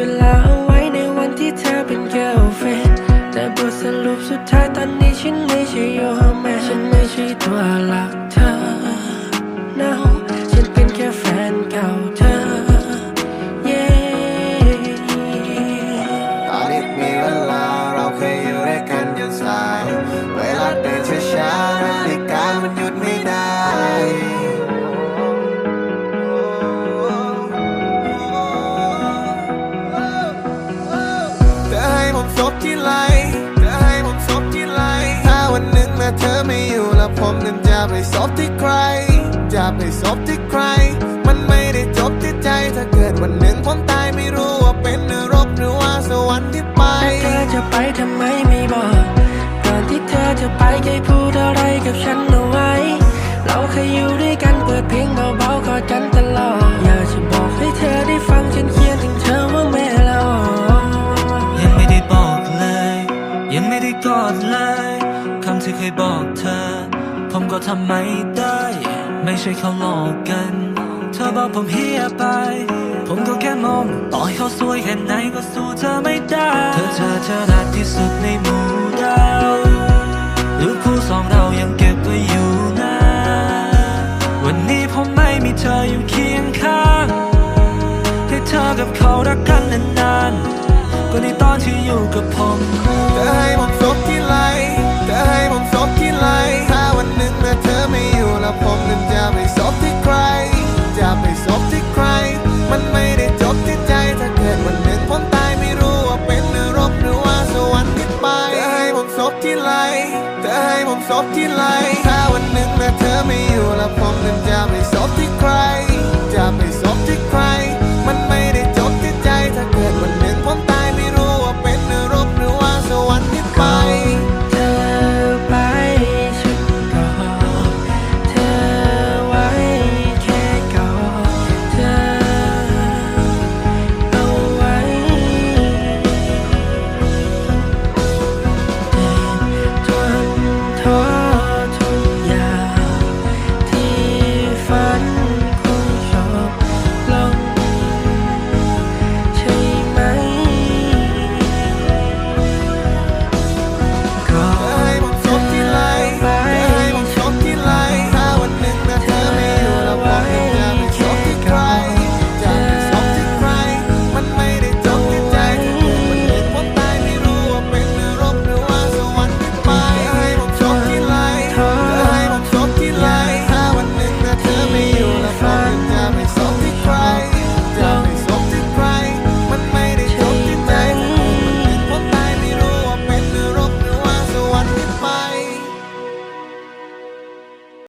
เวลาเอาไว้ในวันที่เธอเป็น girlfriend แต่บทสรุปสุดท้ายตอนนี้ฉันไม่ใช่ your man ฉันไม่ใช่ตัวหลักเธอ now ที่ไรเธอให้ผมซบที่ไลถ้าวันหนึ่งแม้เธอไม่อยู่แล้วผมนั้นจะไปซบที่ใคร จะไปซบที่ ยังไม่ได้กอดเลยคำที่เคยบอกเธอ ผมก็ทำไม่ได้ ไม่ใช่เขาหลอกกัน เธอบอกผมเฮียไป ผมก็แค่มองต่อให้เขาสวยแค่ไหนก็สู้เธอไม่ได้ เธอเธอเธอรักที่สุดในหมู่ดาวหรูปคู่สองเรายังเก็บไว้อยู่นะวันนี้ผมไม่มีเธออยู่เคียงข้างให้เธอกับเขารักกัน ๆก็ในตอนที่อยู่กับผมเธอให้ผมซบที่ไหลเธอให้ผมซบที่ไหลถ้าวันหนึ่งแม้เธอไม่อยู่แล้วผมนั้นจะไปซบที่ใคร จะไปซบที่ใคร มันไม่ได้จบที่ใจถ้าเกิดวันหนึ่งผมตายไม่รู้ว่าเป็นนรกหรือว่าสวรรค์ที่ไปเธอให้ผมซบที่ไหลเธอให้ผมซบที่ไหล